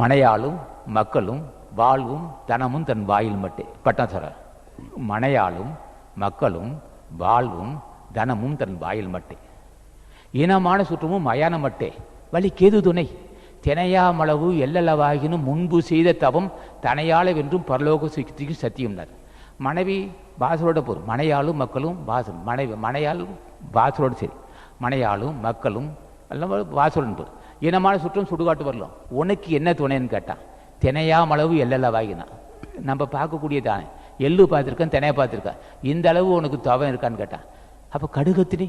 மனையாளும் மக்களும் வாழ்வும் தனமும் தன் வாயில் மட்டே பட்டம் சொல்ற மனையாளும் மக்களும் வாழ்வும் தனமும் தன் வாயில் மட்டே இனமான சுற்றமும் மயான மட்டே வழி கேது துணை. தினையாமளவு எல்லளவாகினும் முன்பு செய்த தவம் தனையால வென்றும் பரலோக சித்திக்கு சத்தியம்னார் மனைவி பாசரோட போர். மனையாளும் மக்களும் பாசம் மனைவி மனையாளும் பாசரோடு சரி. மனையாளும் மக்களும் எல்லாம் வாசலுடன் போர். இனமான சுற்றம் சுடுகாட்டு வரலாம். உனக்கு என்ன துணைன்னு கேட்டான் தினையாமளவு வாங்கினான் நம்ம பார்க்கக்கூடிய தானே. எள்ளு பார்த்துருக்கேன் தினையை பார்த்துருக்கேன். இந்த அளவு உனக்கு தவம் இருக்கான்னு கேட்டான் அப்போ கடுகத்தினி.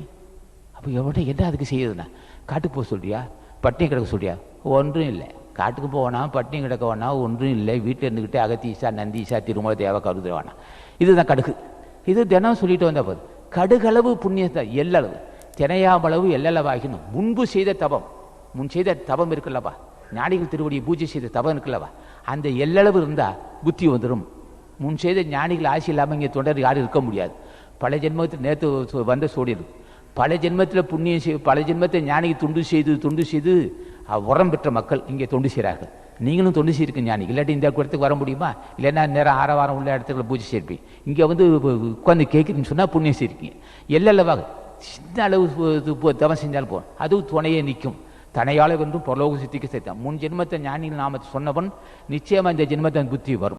அப்போ எவ்வளோ என்ன அதுக்கு செய்யுதுண்ணா காட்டுக்கு போக சொல்றியா? பட்டினி கிடக்க சொல்றியா? ஒன்றும் இல்லை. காட்டுக்கு போனால் பட்டினி கிடக்க வேணாம் ஒன்றும் இல்லை. வீட்டில் இருந்துக்கிட்டே அகத்தீசா நந்தீசா திருமலை தேவை கருதுற வேணாம் இதுதான் கடுகு. இது தினம் சொல்லிட்டு வந்தால் போதும். கடுகளவு புண்ணியத்தை எல்லளவு தினையாமளவு எல்லளவாகினும் முன்பு செய்த தபம் முன் செய்த தபம் இருக்குல்லவா? ஞானிகள் திருவடியை பூஜை செய்த தபம் இருக்குல்லவா? அந்த எல்லளவு இருந்தால் புத்தி வந்துடும் முன் செய்த ஞானிகள் ஆசி இல்லாமல் இங்கே தொண்டர் யாரும் இருக்க முடியாது. பல ஜென்மத்தில் நேற்று வந்த சோடியது பல ஜென்மத்தில் புண்ணியம் செய் பல ஜென்மத்தை ஞானிக்கு துண்டு செய்து துண்டு செய்து உரம் பெற்ற மக்கள் இங்கே தொண்டு செய்கிறார்கள். நீங்களும் தொண்டு செய்யிருக்கு ஞானி இல்லாட்டி இந்த இடத்துக்கு வர முடியுமா? இல்லைன்னா நேரம் ஆரவாரம் உள்ள இடத்துல பூஜை செய்யிருப்பீங்க. இங்கே வந்து உட்காந்து கேட்குறீங்கன்னு சொன்னால் புண்ணியம் செய்யிருக்கீங்க. எல்லல்லவாக சின்ன அளவு இது தவம் செஞ்சாலும் போகும் அதுவும் துணையே நிற்கும். தனையாள வென்றும் பரலோக சித்திக்கு சேர்த்தான். முன் ஜென்மத்தை ஞானிகள் நாம சொன்னவன் நிச்சயமா இந்த ஜென்மத்தின் புத்தி வரும்.